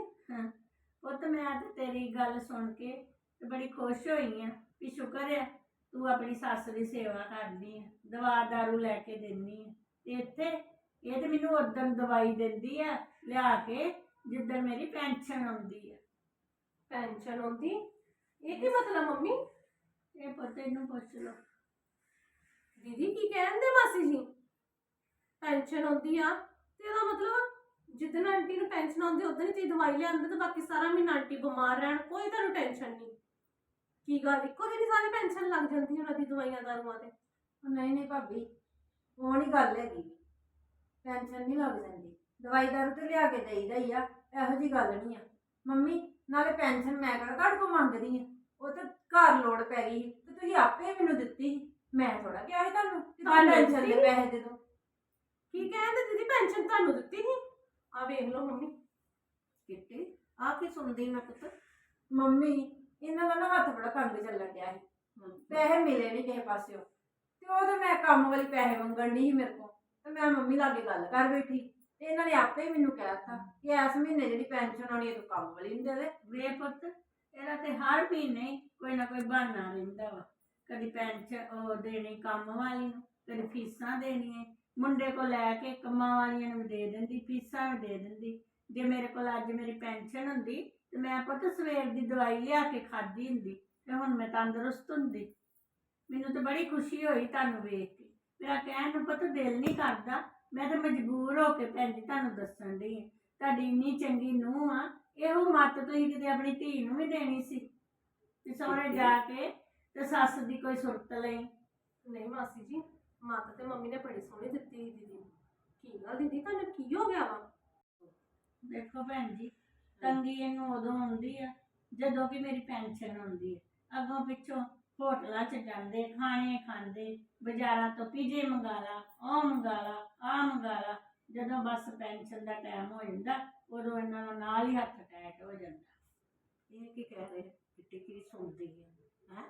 [SPEAKER 1] ਪੁੱਤ ਮੈਂ ਤੇ ਤੇਰੀ ਗੱਲ ਸੁਣ ਕੇ ਤੇ ਬੜੀ ਖੁਸ਼ ਹੋਈ ਆ ਵੀ ਸ਼ੁਕਰ ਆ ਤੂੰ ਆਪਣੀ ਸੱਸ ਦੀ ਸੇਵਾ ਕਰਦੀ ਆ ਦਵਾ ਦਾਰੂ ਲੈ ਕੇ ਦਿੰਨੀ ਆ। ਤੇ ਇੱਥੇ ਇਹ ਤੇ ਮੈਨੂੰ ਉਦੋਂ ਦਵਾਈ ਦਿੰਦੀ ਆ ਲਿਆ ਕੇ ਜਿੱਦਣ ਮੇਰੀ ਪੈਨਸ਼ਨ ਆਉਂਦੀ ਆ।
[SPEAKER 4] ਪੈਨਸ਼ਨ ਆਉਂਦੀ? ਇਹ ਕੀ ਮਤਲਬ ਮੰਮੀ?
[SPEAKER 1] ਇਹ ਪੁੱਤ ਇਹਨੂੰ ਪੁੱਛ ਲਓ।
[SPEAKER 4] ਦੀਦੀ ਕੀ ਕਹਿੰਦੇ ਮਾਸੀ ਜੀ? ਪੈਨਸ਼ਨ ਆਉਂਦੀ ਆ ਤੇ ਇਹਦਾ ਮਤਲਬ ਜਿੱਦਣ ਆਂਟੀ ਨੂੰ ਪੈਨਸ਼ਨ ਆਉਂਦੀ ਉਦੋਂ ਹੀ ਤੁਸੀਂ ਦਵਾਈ ਲਿਆਂਦੇ ਤੇ ਬਾਕੀ ਸਾਰਾ ਮਹੀਨਾ ਆਂਟੀ ਬਿਮਾਰ ਰਹਿਣ ਕੋਈ ਤੁਹਾਨੂੰ ਟੈਨਸ਼ਨ ਨਹੀਂ। ਕੀ ਗੱਲ? ਇੱਕੋ ਦਿਨ ਹੀ ਸਾਰੀ ਪੈਨਸ਼ਨ ਲੱਗ ਜਾਂਦੀ ਉਹਨਾਂ ਦੀ ਦਵਾਈਆਂ ਦਾਰੂਆਂ ਤੇ।
[SPEAKER 2] ਉਹ ਨਹੀਂ ਨਹੀਂ ਭਾਬੀ ਉਹ ਨਹੀਂ ਗੱਲ ਹੈਗੀ। ਪੈਨਸ਼ਨ ਨਹੀਂ ਲੱਗ ਜਾਂਦੀ। ਦਵਾਈ ਦਾਰੂ ਤੇ ਲਿਆ ਕੇ ਦੇਈਦਾ ਹੀ ਆ ਇਹੋ ਜੀ ਗੱਲ ਨਹੀਂ ਆ। ਮੰਮੀ ਨਾਲੇ ਪੈਨਸ਼ਨ ਮੈਂ ਕਿਹੜਾ ਤੁਹਾਡੇ ਕੋਲ ਮੰਗਦੀ ਆ? ਉਹ ਤਾਂ ਘਰ ਲੋੜ ਪੈ ਗਈ ਤੇ ਤੁਸੀਂ ਆਪੇ ਮੈਨੂੰ ਦਿੱਤੀ ਮੈਂ ਥੋੜਾ ਕਿਹਾ ਸੀ ਤੁਹਾਨੂੰ ਕਿ
[SPEAKER 4] ਤੁਹਾਨੂੰ
[SPEAKER 2] ਪੈਨਸ਼ਨ ਦੇ
[SPEAKER 4] ਦਿੱਤੀ?
[SPEAKER 2] ਪੈਸੇ ਦੇ ਦਿਓ।
[SPEAKER 4] ਕੀ ਕਹਿੰਦੇ ਦੀਦੀ ਪੈਨਸ਼ਨ ਤੁਹਾਨੂੰ ਦਿੱਤੀ ਸੀ? ਆ ਵੇਖ ਲਓ ਮੰਮੀ।
[SPEAKER 3] ਕਿੱਟੀ ਆ ਕੀ ਸੁਣਦੀ ਮੈਂ ਪੁੱਤ?
[SPEAKER 2] ਮੰਮੀ ਇਹਨਾਂ ਦਾ ਨਾ ਹੱਥ ਬੜਾ ਤੰਗ ਚੱਲਣ ਡਿਆ ਸੀ। ਪੈਸੇ ਮਿਲੇ ਨਹੀਂ ਕਿਸੇ ਪਾਸਿਓ। ਤੇ ਉਹ ਤਾਂ ਮੈਂ ਕੰਮ ਵਾਲੀ ਪੈਸੇ ਮੰਗਣ ਦੀ ਸੀ ਮੇਰੇ ਕੋਲ। ਤੇ ਮੈਂ ਮੰਮੀ ਲਾਗੇ ਗੱਲ ਕਰ ਬੈਠੀ। ਤੇ ਇਹਨਾਂ ਨੇ ਆਪੇ ਹੀ ਮੈਨੂੰ ਕਹਿ ਦਿੱਤਾ ਕਿ ਇਸ ਮਹੀਨੇ ਜਿਹੜੀ ਪੈਨਸ਼ਨ ਆਉਣੀ ਹੈ ਤੂੰ ਕੰਮ ਵਾਲੀ ਨੂੰ ਦੇ ਦੇ।
[SPEAKER 1] ਵੇ ਪੁੱਤ ਇਹਦਾ ਤੇ ਹਰ ਮਹੀਨੇ ਕੋਈ ਨਾ ਕੋਈ ਬਹਾਨਾ ਰਹਿੰਦਾ ਵਾ। ਕਦੀ ਪੈਨਸ਼ਨ ਉਹ ਦੇਣੀ ਕੰਮ ਵਾਲੀ ਨੂੰ, ਕਦੀ ਫੀਸਾਂ ਦੇਣੀਆਂ। ਮੁੰਡੇ ਕੋ ਲੈ ਕੇ ਕੰਮਾਂ ਵਾਲੀਆਂ ਨੂੰ ਦੇ ਦਿੰਦੀ, ਫੀਸਾਂ ਵੀ ਦੇ ਦਿੰਦੀ। ਜੇ ਮੇਰੇ ਕੋਲ ਅੱਜ ਮੇਰੀ ਪੈਨਸ਼ਨ ਹੁੰਦੀ, ਤੇ ਮੈਂ ਪੁੱਤ ਸਵੇਰ ਦੀ ਦਵਾਈ ਲਿਆ ਕੇ ਖਾਧੀ ਹੁੰਦੀ, ਤੇ ਹੁਣ ਮੈਂ ਤੰਦਰੁਸਤ ਹੁੰਦੀ। ਮੈਨੂੰ ਤਾਂ ਬੜੀ ਖੁਸ਼ੀ ਹੋਈ ਤੁਹਾਨੂੰ ਵੇਖ ਕੇ। ਮੇਰਾ ਕਹਿਣ ਨੂੰ ਪੁੱਤ ਦਿਲ ਨਹੀਂ ਕਰਦਾ, ਮੈਂ ਤਾਂ ਮਜਬੂਰ ਹੋ ਕੇ ਭੈਣ ਜੀ ਤੁਹਾਨੂੰ ਦੱਸਣ ਦੀ ਤੁਹਾਡੀ ਇੰਨੀ ਚੰਗੀ ਨੂੰਹ ਆ ਇਹੋ ਮੱਤ ਤੁਸੀਂ ਕਿਤੇ ਆਪਣੀ ਧੀ ਨੂੰ ਵੀ ਦੇਣੀ ਸੀ ਤੇ ਸਹੁਰੇ ਜਾ ਕੇ ਤੇ ਸੱਸ ਦੀ ਕੋਈ ਸੁਰਤ ਲਈ।
[SPEAKER 4] ਨਹੀਂ ਮਾਸੀ ਜੀ ਮੱਤ ਤੇ ਮੰਮੀ ਨੇ ਬੜੀ ਸੋਹਣੀ ਦਿੱਤੀ ਸੀ ਦੀਦੀ ਨੂੰ। ਕੀ ਗੱਲ ਦੀਦੀ ਤੁਹਾਨੂੰ ਕੀ ਹੋ ਗਿਆ ਵਾ?
[SPEAKER 1] ਦੇਖੋ ਭੈਣ ਜੀ ਤੰਗੀ ਇਹਨੂੰ ਉਦੋਂ ਆਉਂਦੀ ਆ ਜਦੋਂ ਕਿ ਮੇਰੀ ਪੈਨਸ਼ਨ ਆਉਂਦੀ ਹੈ ਅੱਗੋਂ ਪਿੱਛੋਂ ਹੋਟਲਾਂ 'ਚ ਜਾਂਦੇ ਖਾਣੇ ਖਾਂਦੇ ਬਾਜ਼ਾਰਾਂ ਤੋਂ ਪੀਜੇ ਮੰਗਾ ਲਾ ਉਹ ਮੰਗਾ ਲਾ ਆ ਮੰਗਾ ਲਾ ਜਦੋਂ ਬਸ ਪੈਨਸ਼ਨ ਦਾ ਟਾਈਮ ਹੋ ਜਾਂਦਾ ਉਦੋਂ ਇਹਨਾਂ ਦਾ ਨਾਲ ਹੀ ਹੱਥ ਟੈਟ ਹੋ ਜਾਂਦਾ।
[SPEAKER 3] ਇਹ ਕੀ ਕਹਿ ਰਹੇ? ਕਿੱਟੀ ਕੀ ਸੁਣਦੀ ਹੈ ਹੈ?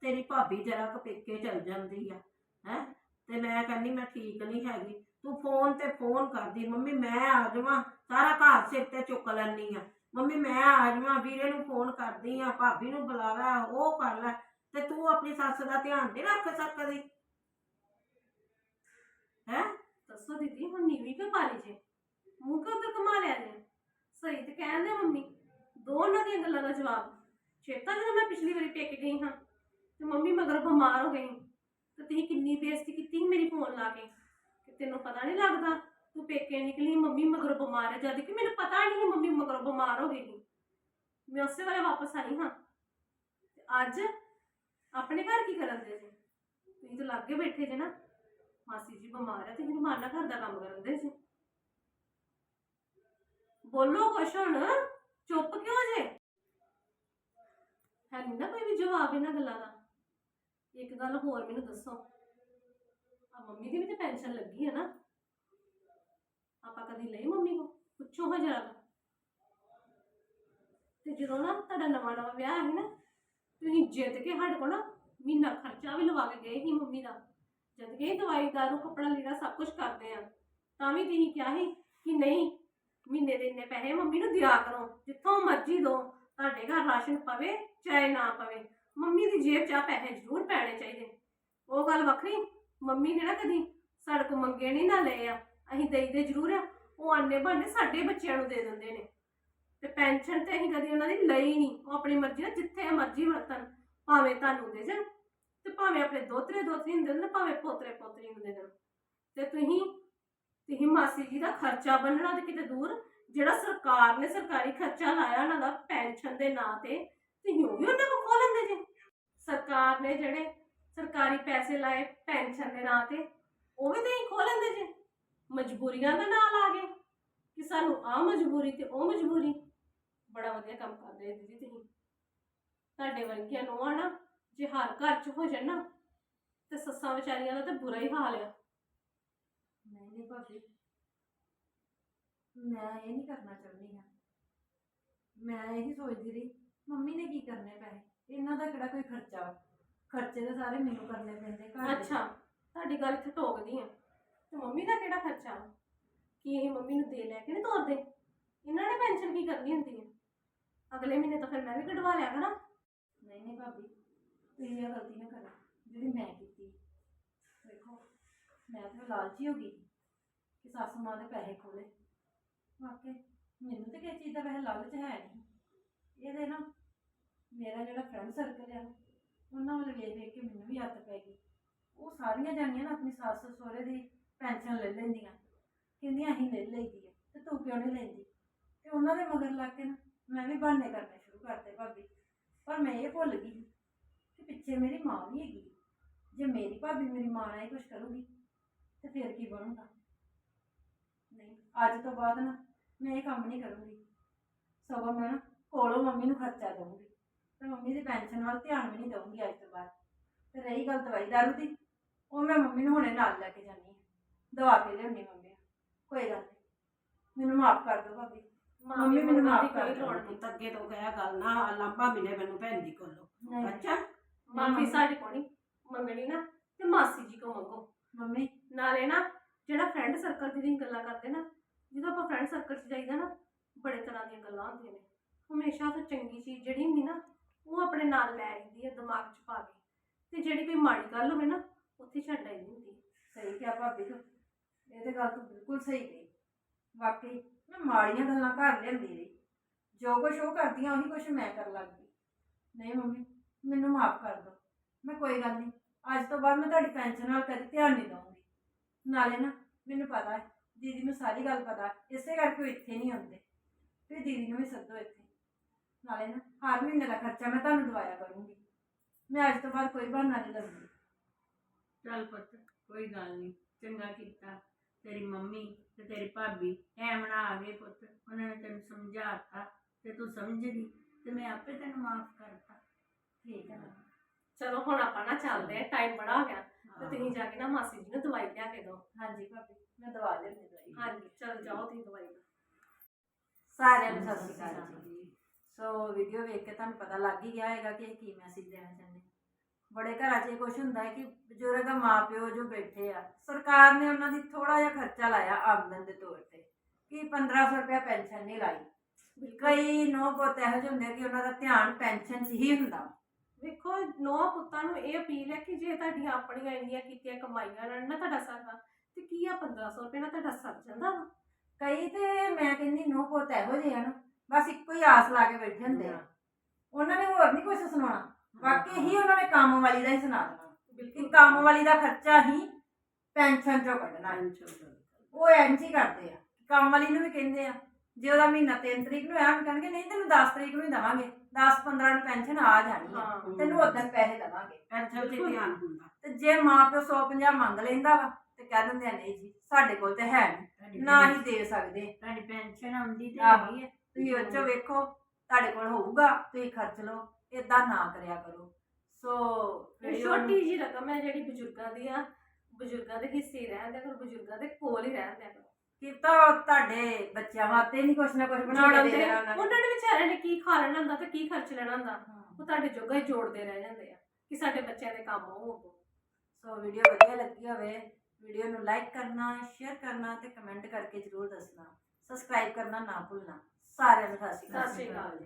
[SPEAKER 3] ਤੇਰੀ ਭਾਬੀ ਜਰਾ ਕੁ ਪੇਕੇ ਚਲ ਜਾਂਦੀ ਆ, ਹੈ? ਤੇ ਮੈਂ ਕਹਿੰਦੀ, ਮੈਂ ਠੀਕ ਨਹੀਂ ਹੈਗੀ। ਤੂੰ ਫੋਨ ਤੇ ਫੋਨ ਕਰਦੀ, ਮੰਮੀ ਮੈਂ ਆ ਜਾਵਾਂ, ਸਾਰਾ ਘਰ ਸਿਰ ਤੇ ਚੁੱਕ ਲੈਣੀ ਆ। ਮੰਮੀ ਮੈਂ ਆ ਜਾਵਾਂ, ਵੀਰੇ ਨੂੰ ਫੋਨ ਕਰਦੀ ਆ, ਭਾਬੀ ਨੂੰ ਬੁਲਾ ਲੈ ਉਹ ਕਰ ਲੈ। ਤੇ ਤੂੰ ਆਪਣੀ ਸੱਸ ਦਾ ਧਿਆਨ ਨਹੀਂ ਰੱਖ ਸਕਦੀ। ਹੈ?
[SPEAKER 4] ਦੱਸੋ ਦੀਦੀ, ਹੁਣ ਨੀਵੀਂ ਕਿਉਂ ਪਾ ਜੇ ਮੂੰਹ ਕਿਉਂ ਉੱਧਰ ਕਮਾ ਲਿਆ ਜੇ ਸਹੀ ਤੇ ਕਹਿੰਦੇ ਮੰਮੀ, ਦੋਨਾਂ ਦੀਆਂ ਗੱਲਾਂ ਦਾ ਜਵਾਬ। ਚੇਤਾ ਜਦੋਂ ਮੈਂ ਪਿਛਲੀ ਵਾਰੀ ਟੇਕ ਗਈ ਹਾਂ, ਤੇ ਮੰਮੀ ਮਗਰ ਬਿਮਾਰ ਹੋ ਗਈ। ਤੇ ਤੁਸੀਂ ਕਿੰਨੀ ਬੇਇੱਜ਼ਤੀ ਕੀਤੀ ਸੀ ਮੇਰੀ ਫੋਨ ਲਾ ਕੇ? ਕਿ ਤੈਨੂੰ ਪਤਾ ਨਹੀਂ ਲੱਗਦਾ, ਤੂੰ ਪੇਕੇ ਨਿਕਲੀ, ਮੰਮੀ ਮਗਰ ਬਿਮਾਰ ਹੈ ਜਦ ਕਿ ਮੈਨੂੰ ਪਤਾ ਨਹੀਂ ਮੰਮੀ ਮਗਰ ਬਿਮਾਰ ਹੋ ਗਈ ਸੀ। ਮੈਂ ਉਸੇ ਵੇਲੇ ਵਾਪਸ ਆਈ ਹਾਂ। ਤੇ ਅੱਜ ਆਪਣੇ ਘਰ ਕੀ ਕਰਨ ਦੇ ਸੀ? ਤੁਸੀਂ ਤਾਂ ਲਾਗੇ ਬੈਠੇ ਜੇ ਨਾ। ਮਾਸੀ ਜੀ ਬਿਮਾਰ ਹੈ ਤੇ ਫਿਰ ਮਾਨਾ ਘਰ ਦਾ ਕੰਮ ਕਰਨ ਦੇ ਸੀ। ਬੋਲੋ ਕੁਛ ਹੁਣ ਚੁੱਪ ਕਿਉਂ ਜੇ? ਹੈ ਨੀ ਨਾ ਕੋਈ ਵੀ ਜਵਾਬ ਇਹਨਾਂ ਗੱਲਾਂ ਦਾ। ਇੱਕ ਗੱਲ ਹੋਰ ਮੈਨੂੰ ਦੱਸੋ। ਆ ਮੰਮੀ ਦੀ ਵੀ ਤੇ ਪੈਨਸ਼ਨ ਲੱਗੀ ਹੈ ਨਾ। ਆਪਾਂ ਕਦੀ ਲਈ ਮੰਮੀ ਕੋ? ਪੁੱਛੋ ਹਾਂ ਜਰਾ। ਤੇ ਜਦੋਂ ਨਾ ਤੁਹਾਡਾ ਨਵਾਂ ਨਵਾਂ ਵਿਆਹ ਹੈ ਨਾ, ਤੁਸੀਂ ਜਿੱਤ ਕੇ ਸਾਡੇ ਕੋਲ ਨਾ ਮਹੀਨਾ ਖਰਚਾ ਵੀ ਲਵਾ ਕੇ ਗਏ ਸੀ ਮੰਮੀ ਦਾ। ਜਦ ਕਿ ਇਹ ਦਵਾਈ ਦਾਰੂ, ਕੱਪੜਾ ਲੀੜਾ ਸਭ ਕੁਝ ਕਰਦੇ ਆ। ਤਾਂ ਵੀ ਤੁਸੀਂ ਕਿਹਾ ਸੀ ਕਿ ਨਹੀਂ ਮਹੀਨੇ ਦੇ ਇੰਨੇ ਪੈਸੇ ਮੰਮੀ ਨੂੰ ਦਿਆ ਕਰੋ, ਜਿੱਥੋਂ ਮਰਜ਼ੀ ਦੋ, ਤੁਹਾਡੇ ਘਰ ਰਾਸ਼ਨ ਪਵੇ ਚਾਹੇ ਨਾ ਪਵੇ। ਮੰਮੀ ਦੀ ਜੇਬ 'ਚ ਆਹ ਪੈਸੇ ਜ਼ਰੂਰ ਪੈਣੇ ਚਾਹੀਦੇ। ਉਹ ਗੱਲ ਵੱਖਰੀ, ਮੰਮੀ ਨੇ ਨਾ ਕਦੀ ਸਾਡੇ ਕੋਲ ਮੰਗੇ ਨਹੀਂ ਨਾ ਲਏ ਆ। ਅਸੀਂ ਦੇਈਦੇ ਜ਼ਰੂਰ ਆ, ਉਹ ਆਨੇ ਬਹਾਨੇ ਸਾਡੇ ਬੱਚਿਆਂ ਨੂੰ ਦੇ ਦਿੰਦੇ ਨੇ। ਤੇ ਪੈਨਸ਼ਨ ਤੇ ਅਸੀਂ ਕਦੀ ਉਹਨਾਂ ਦੀ ਲਈ ਨਹੀਂ ਉਹ ਆਪਣੀ ਮਰਜ਼ੀ ਨਾਲ ਜਿੱਥੇ ਮਰਜ਼ੀ ਵਰਤਣ, ਭਾਵੇਂ ਤੁਹਾਨੂੰ ਦੇ ਜਾਣ ਤੇ ਭਾਵੇਂ ਆਪਣੇ ਦੋਤਰੇ ਦੋਤਰੀ ਨੂੰ ਦੇ ਦੇਣ, ਭਾਵੇਂ ਪੋਤਰੇ ਪੋਤਰੀ ਨੂੰ ਦੇ ਦੇਣ। ਤੇ ਤੁਸੀਂ ਤੁਸੀਂ ਮਾਸੀ ਜੀ ਦਾ ਖਰਚਾ ਬੰਨਣਾ ਤੇ ਕਿਤੇ ਦੂਰ, ਜਿਹੜਾ ਸਰਕਾਰ ਨੇ ਸਰਕਾਰੀ ਖਰਚਾ ਲਾਇਆ ਉਹਨਾਂ ਦਾ ਪੈਨਸ਼ਨ ਦੇ ਨਾਂ ਤੇ ਤੁਸੀਂ ਉਹ ਵੀ ਉਹਨਾਂ ਕੋਲ ਖੋਹ ਲੈਂਦੇ ਜੇ। ਸਰਕਾਰ ਨੇ ਜਿਹੜੇ ਸਰਕਾਰੀ ਪੈਸੇ ਲਾਏ ਪੈਨਸ਼ਨ ਦੇ ਨਾਂ ਤੇ, ਉਹ ਵੀ ਤੁਸੀਂ ਖੋਹ ਲੈਂਦੇ ਜੇ। ਮਜਬੂਰੀਆਂ ਦਾ ਨਾਲ ਆ ਗਏ ਕਿ ਸਾਨੂੰ ਆ ਮਜਬੂਰੀ ਤੇ ਉਹ ਮਜਬੂਰੀ। ਬੜਾ ਵਧੀਆ ਕੰਮ ਕਰਦੇ ਆ ਦੀਦੀ ਤੁਸੀਂ। ਤੁਹਾਡੇ ਵਰਗੀਆਂ ਨੂੰ ਨਾ, ਜੇ ਹਰ ਘਰ 'ਚ ਹੋ ਜਾਣ ਨਾ, ਤੇ ਸੱਸਾਂ ਵਿਚਾਰੀਆਂ ਦਾ ਤਾਂ ਬੁਰਾ ਹੀ ਹਾਲ ਆ।
[SPEAKER 2] ਨਹੀਂ ਨਹੀਂ ਭਾਬੀ। ਮੈਂ ਇਹ ਨਹੀਂ ਕਰਨਾ ਚਾਹੁੰਦੀ ਹਾਂ। ਮੈਂ ਇਹੀ ਸੋਚਦੀ ਰਹੀ ਮੰਮੀ ਨੇ ਕੀ ਕਰਨੇ ਪੈਸੇ? ਇਹਨਾਂ ਦਾ ਕਿਹੜਾ ਕੋਈ ਖਰਚਾ? ਵਾ? ਖਰਚੇ ਤਾਂ ਸਾਰੇ ਮੈਨੂੰ ਕਰਨੇ ਪੈਂਦੇ ਘਰ ਦੇ।
[SPEAKER 4] ਅੱਛਾ ਤੁਹਾਡੀ ਗੱਲ ਇੱਥੇ ਟੋਕਦੀ ਆ ਤੇ ਮੰਮੀ ਦਾ ਕਿਹੜਾ ਖਰਚਾ? ਵਾ? ਕੀ ਇਹ ਮੰਮੀ ਨੂੰ ਦੇ ਲੈ ਕੇ ਨਹੀਂ ਤੋਰਦੇ? ਇਹਨਾਂ ਨੇ ਪੈਨਸ਼ਨ ਕੀ ਕਰਨੀ ਹੁੰਦੀ ਹੈ? ਅਗਲੇ ਮਹੀਨੇ ਤਾਂ ਫਿਰ ਮੈਂ ਵੀ ਕਢਵਾ ਲਿਆ ਕਰਾਂ।
[SPEAKER 2] ਨਹੀਂ ਨਹੀਂ ਭਾਬੀ ਤੁਸੀਂ ਇਹ ਗਲਤੀ ਨਾ ਕਰੋ। ਜਿਹੜੀ ਮੈਂ ਕੀਤੀ ਮੈਂ ਤਾਂ ਲਾਲਚੀ ਹੋ ਗਈ ਕਿ ਸੱਸ ਮਾਂ ਦੇ ਪੈਸੇ ਖੋਲੇ। ਵਾਕੇ ਮੈਨੂੰ ਤਾਂ ਕਿਸੇ ਚੀਜ਼ ਦਾ ਵੈਸੇ ਲਾਲਚ ਹੈ ਨਹੀਂ। ਇਹਦੇ ਨਾ ਮੇਰਾ ਜਿਹੜਾ ਫਰੈਂਡ ਸਰਕਲ ਆ, ਉਹਨਾਂ ਵੱਲ ਵੇਖ ਵੇਖ ਕੇ ਮੈਨੂੰ ਵੀ ਆਦਤ ਪੈ ਗਈ। ਉਹ ਸਾਰੀਆਂ ਜਾਣੀਆਂ ਨਾ ਆਪਣੀ ਸੱਸ ਸਹੁਰੇ ਦੀ ਪੈਨਸ਼ਨ ਲੈ ਲੈਂਦੀਆਂ, ਕਹਿੰਦੀਆਂ ਅਸੀਂ ਲੈ ਲਈਦੀ ਆ ਤੇ ਤੂੰ ਕਿਉਂ ਨਹੀਂ ਲੈਂਦੀ? ਤੇ ਉਹਨਾਂ ਦੇ ਮਗਰ ਲੱਗ ਕੇ ਨਾ ਮੈਂ ਵੀ ਬਹਾਨੇ ਕਰਨੇ ਸ਼ੁਰੂ ਕਰਤੇ ਭਾਬੀ। ਪਰ ਮੈਂ ਇਹ ਭੁੱਲ ਗਈ ਕਿ ਪਿੱਛੇ ਮੇਰੀ ਮਾਂ ਵੀ ਹੈਗੀ ਜੇ ਮੇਰੀ ਭਾਬੀ ਮੇਰੀ ਮਾਂ ਨਾਲ ਇਹ ਕੁਝ ਕਰੂਗੀ ਤੇ ਫਿਰ ਕੀ ਬਣੂਗਾ? ਨਹੀਂ ਅੱਜ ਤੋਂ ਬਾਅਦ ਨਾ ਮੈਂ ਇਹ ਕੰਮ ਨਹੀਂ ਕਰੂੰਗੀ। ਸਗੋਂ ਮੈਂ ਨਾ ਕੋਲੋਂ ਮੰਮੀ ਨੂੰ ਖਰਚਾ ਦਊਂਗੀ। ਤੇ ਮੰਮੀ ਦੀ ਪੈਨਸ਼ਨ ਵੱਲ ਧਿਆਨ ਵੀ ਨਹੀਂ ਦਊਂਗੀ ਅੱਜ ਤੋਂ ਬਾਅਦ। ਤੇ ਰਹੀ ਗੱਲ ਦਵਾਈ ਦਾਰੂ ਦੀ ਉਹ ਮੈਂ ਮੰਮੀ ਨੂੰ ਹੁਣੇ ਨਾਲ ਲੈ ਕੇ ਜਾਣੀ ਹੈ। ਦਵਾ ਕੇ ਲਿਆਉਣੀ ਮੰਮੀ ਨੂੰ। ਕੋਈ ਗੱਲ ਨਹੀਂ। ਮੈਨੂੰ ਮਾਫ ਕਰ ਦਿਓ ਭਾਬੀ। ਮੰਮੀ ਮੈਨੂੰ ਮਾਫ਼ ਕਰ ਦਿਓ।
[SPEAKER 4] ਲੋੜ ਨਹੀਂ।
[SPEAKER 3] ਪੁੱਤ ਅੱਗੇ ਤੋਂ ਕਹਿਆ ਗੱਲ ਨਾ ਲਾਂਬਾ ਮਿਲੇ ਮੈਨੂੰ ਭੈਣ ਦੀ ਕੋਲੋਂ। ਅੱਛਾ?
[SPEAKER 4] ਮਾਫੀ ਸਾਡੇ ਨਹੀਂ। ਮੰਗਣੀ ਨਾ ਤੇ ਮਾਸੀ ਜੀ ਕੋ ਮੰਗੋ।
[SPEAKER 2] ਮੰਮੀ
[SPEAKER 4] ਨਾਲੇ ਨਾ ਜਿਹੜਾ ਫਰੈਂਡ ਸਰਕਲ ਦੀ ਤੁਸੀਂ ਗੱਲਾਂ ਕਰਦੇ ਨਾ, ਜਦੋਂ ਆਪਾਂ ਫਰੈਂਡ ਸਰਕਲ 'ਚ ਜਾਈਦਾ ਨਾ, ਬੜੇ ਤਰ੍ਹਾਂ ਦੀਆਂ ਗੱਲਾਂ ਹੁੰਦੀਆਂ ਨੇ। ਹਮੇਸ਼ਾ ਤੋਂ ਚੰਗੀ ਚੀਜ਼ ਜਿਹੜੀ ਹੁੰਦੀ ਨਾ, ਉਹ ਆਪਣੇ ਨਾਲ ਲੈ ਆਈਦੀ ਹੈ ਦਿਮਾਗ 'ਚ ਪਾ ਕੇ। ਤੇ ਜਿਹੜੀ ਕੋਈ ਮਾੜੀ ਗੱਲ ਹੋਵੇ ਨਾ, ਉੱਥੇ ਛੱਡ ਆਈ ਹੁੰਦੀ
[SPEAKER 2] ਸਹੀ ਕਿਹਾ ਭਾਬੀ ਤੂੰ। ਇਹ ਤੇ ਗੱਲ ਤੂੰ ਬਿਲਕੁਲ ਸਹੀ ਕਹੀ। ਵਾਕਈ ਮੈਂ ਮਾੜੀਆਂ ਗੱਲਾਂ ਘਰ ਲਿਆਂਦੀ ਰਹੀ। ਜੋ ਕੁਛ ਉਹ ਕਰਦੀਆਂ, ਉਹੀ ਕੁਛ ਮੈਂ ਕਰਨ ਲੱਗ ਗਈ। ਨਹੀਂ ਮੰਮੀ, ਮੈਨੂੰ ਮਾਫ ਕਰ ਦਿਓ ਮੈਂ ਕੋਈ ਗੱਲ ਨਹੀਂ। ਅੱਜ ਤੋਂ ਬਾਅਦ ਮੈਂ ਤੁਹਾਡੀ ਪੈਨਸ਼ਨ ਨਾਲ ਕਦੇ ਧਿਆਨ ਨਹੀਂ ਦਵਾਂਗੀ ਨਾਲੇ ਨਾ ਮੈਨੂੰ ਪਤਾ ਹੈ ਦੀਦੀ ਨੂੰ ਸਾਰੀ ਗੱਲ ਪਤਾ ਇਸੇ ਕਰਕੇ ਉਹ ਇੱਥੇ ਨਹੀਂ ਆਉਂਦੇ। ਤੇ ਦੀਦੀ ਨੂੰ ਵੀ ਸੱਦੋ ਇੱਥੇ। ਨਾਲੇ ਨਾ ਹਰ ਮਹੀਨੇ ਦਾ ਖਰਚਾ ਮੈਂ ਤੁਹਾਨੂੰ ਦਵਾਇਆ ਕਰੂੰਗੀ। ਮੈਂ ਅੱਜ ਤੋਂ ਬਾਅਦ ਕੋਈ ਬਹਾਨਾ ਨਹੀਂ ਲਾਉਂਦੀ
[SPEAKER 1] ਚੱਲ ਪੁੱਤ ਕੋਈ ਗੱਲ ਨਹੀਂ ਚੰਗਾ ਕੀਤਾ। ਤੇਰੀ ਮੰਮੀ ਤੇ ਤੇਰੀ ਭਾਬੀ ਐਮਣਾ ਆ ਗਏ ਪੁੱਤ ਉਹਨਾਂ ਨੇ ਤੈਨੂੰ ਸਮਝਾਤਾ ਤੇ ਤੂੰ ਸਮਝ ਗਈ ਤੇ ਮੈਂ ਆਪੇ ਤੈਨੂੰ ਮਾਫ ਕਰਤਾ।
[SPEAKER 2] ਠੀਕ ਹੈ।
[SPEAKER 4] ਚਲੋ ਹੁਣ ਆਪਾਂ ਨਾ ਚੱਲਦੇ ਆ ਟਾਈਮ ਬੜਾ ਹੋ ਗਿਆ। ਤੇ ਤੁਸੀਂ ਜਾ ਕੇ ਨਾ ਮਾਸੀ ਜੀ ਨੂੰ ਦਵਾਈ ਲਿਆ ਕੇ ਦਿਓ।
[SPEAKER 2] ਹਾਂਜੀ ਭਾਬੀ ਮੈਂ ਦਵਾ ਲਿਆਉਂਦੀ ਦਵਾਈ।
[SPEAKER 4] ਹਾਂਜੀ ਚਲ ਜਾਓ ਤੁਸੀਂ ਦਵਾਈ। ਲਓ।
[SPEAKER 2] ਸਾਰਿਆਂ ਨੂੰ ਸਤਿ ਸ਼੍ਰੀ ਅਕਾਲ ਜੀ। ਸੋ ਵੀਡੀਓ ਵੇਖ ਕੇ ਤੁਹਾਨੂੰ ਪਤਾ ਲੱਗ ਹੀ ਗਿਆ ਹੋਏਗਾ ਕਿ ਇਹ ਕੀ ਮੈਸੇਜ ਦੇਣਾ ਚਾਹੁੰਦੇ। ਬੜੇ ਘਰਾਂ 'ਚ ਇਹ ਕੁਛ ਹੁੰਦਾ ਹੈ ਕਿ ਬਜ਼ੁਰਗ ਮਾਪਿਓ ਜੋ ਬੈਠੇ ਆ ਸਰਕਾਰ ਨੇ ਉਹਨਾਂ ਦੀ ਥੋੜਾ ਜਿਹਾ ਖਰਚਾ ਲਾਇਆ ਆਮਦਨ ਦੇ ਤੌਰ ਤੇ ਕਿ 1500 ਰੁਪਇਆ ਪੈਨਸ਼ਨ ਨਹੀਂ ਲਾਈ। ਕਈ ਨੋ ਪੁੱਤ ਇਹੋ ਜਿਹੇ ਹੁੰਦੇ ਕਿ ਉਹਨਾਂ ਦਾ ਧਿਆਨ ਪੈਨਸ਼ਨ 'ਚ ਹੀ ਹੁੰਦਾ।
[SPEAKER 4] ਵੇਖੋ ਨੌ ਪੁੱਤਾਂ ਨੂੰ ਇਹ ਅਪੀਲ ਹੈ ਕਿ ਜੇ ਤੁਹਾਡੀਆਂ ਆਪਣੀਆਂ ਇੰਨੀਆਂ ਕੀਤੀਆਂ ਕਮਾਈਆਂ ਨਾਲ ਨਾ ਤੁਹਾਡਾ ਸਰਦਾ ਤੇ ਕੀ ਆ 1500 ਰੁਪਏ ਨਾਲ ਤੁਹਾਡਾ ਸਰ ਜਾਂਦਾ ਵਾ?
[SPEAKER 2] ਕਈ ਤੇ ਮੈਂ ਕਹਿੰਦੀ ਨੋ ਪੁੱਤ ਇਹੋ ਜਿਹੇ ਹਨ ਬਸ ਇੱਕੋ ਹੀ ਆਸ ਲਾ ਕੇ ਬੈਠੇ ਹੁੰਦੇ ਆ। ਉਹਨਾਂ ਨੇ ਹੋਰ ਨਹੀਂ ਕੁਝ ਸੁਣਾਉਣਾ। ਵਾਕਈ ਹੀ ਉਹਨਾਂ ਨੇ ਕੰਮ ਵਾਲੀ ਦਾ ਹੀ ਸੁਣਾ ਦੇਣਾ। ਕਿ ਕੰਮ ਵਾਲੀ ਦਾ ਖਰਚਾ ਹੀ ਪੈਨਸ਼ਨ ਚੋਂ ਕੱਢਣਾ। ਉਹ ਇੰਝ ਹੀ ਕਰਦੇ ਆ। ਕੰਮ ਵਾਲੀ ਨੂੰ ਵੀ ਕਹਿੰਦੇ ਆ ਜੇ ਉਹਦਾ ਮਹੀਨਾ 3 ਤਰੀਕ ਨੂੰ ਆਇਆ ਕਹਿਣਗੇ ਨਹੀਂ ਤੈਨੂੰ 10 ਤਰੀਕ ਨੂੰ ਹੀ ਦਵਾਂਗੇ। 10 15 ਨੂੰ ਪੈਨਸ਼ਨ ਆ ਜਾਣੀ ਆ।
[SPEAKER 4] ਹਾਂ।
[SPEAKER 2] ਤੈਨੂੰ ਉਦੋਂ ਪੈਸੇ ਦਵਾਂਗੇ।
[SPEAKER 3] ਪੈਨਸ਼ਨ ਤੇ ਧਿਆਨ ਹੁੰਦਾ।
[SPEAKER 2] ਤੇ ਜੇ ਮਾਂ ਪਿਓ 150 ਮੰਗ ਲੈਂਦਾ ਵਾ ਤੇ ਕਹਿ ਦਿੰਦੇ ਆ ਨਹੀਂ ਜੀ ਸਾਡੇ ਕੋਲ ਤੇ ਹੈ ਨਹੀਂ
[SPEAKER 1] ਤੁਹਾਡੀ
[SPEAKER 2] ਨਾ ਹੀ ਦੇ ਸਕਦੇ।
[SPEAKER 1] ਤੁਹਾਡੀ ਪੈਨਸ਼ਨ ਆਉਂਦੀ ਤੇ
[SPEAKER 2] ਆਹੋ।
[SPEAKER 1] ਹੈਗੀ ਹੈ
[SPEAKER 2] ਤੁਸੀਂ ਉਹ 'ਚੋਂ ਵੇਖੋ ਤੁਹਾਡੇ ਕੋਲ ਹੋਊਗਾ ਤੁਸੀਂ ਖਰਚ ਲਓ ਇਦਾਂ ਨਾ ਕਰਿਆ ਕਰੋ। ਸੋ
[SPEAKER 4] ਛੋਟੀ ਜੀ ਰਕਮ ਹੈ ਜਿਹੜੀ ਬਜ਼ੁਰਗਾਂ ਦੀ ਆ। ਬਜ਼ੁਰਗਾਂ ਦੇ ਹਿੱਸੇ ਦਿਆ ਕਰੋ ਬਜ਼ੁਰਗਾਂ ਦੇ ਕੋਲ ਹੀ ਰਹਿਣ ਦਿਆ ਕਰੋ
[SPEAKER 2] ਕੀਤਾ ਤੁਹਾਡੇ ਬੱਚਿਆਂ ਵਾਸਤੇ ਨਹੀਂ ਕੁਛ ਨਾ ਕੁਛ ਬਣਾ
[SPEAKER 4] ਜੋੜਨ
[SPEAKER 2] ਕੇ
[SPEAKER 4] ਦੇ
[SPEAKER 2] ਦੇਣਾ ਉਹਨਾਂ ਨੇ
[SPEAKER 4] ਉਹਨਾਂ ਨੇ ਵਿਚਾਰਿਆਂ ਨੇ ਕੀ ਖਾ ਲੈਣਾ ਹੁੰਦਾ ਤੇ ਕੀ ਖਰਚ ਲੈਣਾ ਹੁੰਦਾ। ਉਹ ਤੁਹਾਡੇ ਜੋਗਾ ਹੀ ਜੋੜਦੇ ਰਹਿ ਜਾਂਦੇ ਆ ਕਿ ਸਾਡੇ ਬੱਚਿਆਂ ਦੇ ਕੰਮ ਆਉ
[SPEAKER 2] ਸੋ ਵੀਡੀਓ ਵਧੀਆ ਲੱਗੀ ਹੋਵੇ ਵੀਡੀਓ ਨੂੰ ਲਾਈਕ ਕਰਨਾ ਸ਼ੇਅਰ ਕਰਨਾ ਤੇ ਕਮੈਂਟ ਕਰਕੇ ਜਰੂਰ ਦੱਸਣਾ। ਸਬਸਕ੍ਰਾਈਬ ਕਰਨਾ ਨਾ ਭੁੱਲਣਾ। ਸਾਰਿਆਂ ਨੂੰ ਸਤਿ ਸ਼੍ਰੀ
[SPEAKER 4] ਸਤਿ ਸ਼੍ਰੀ ਅਕਾਲ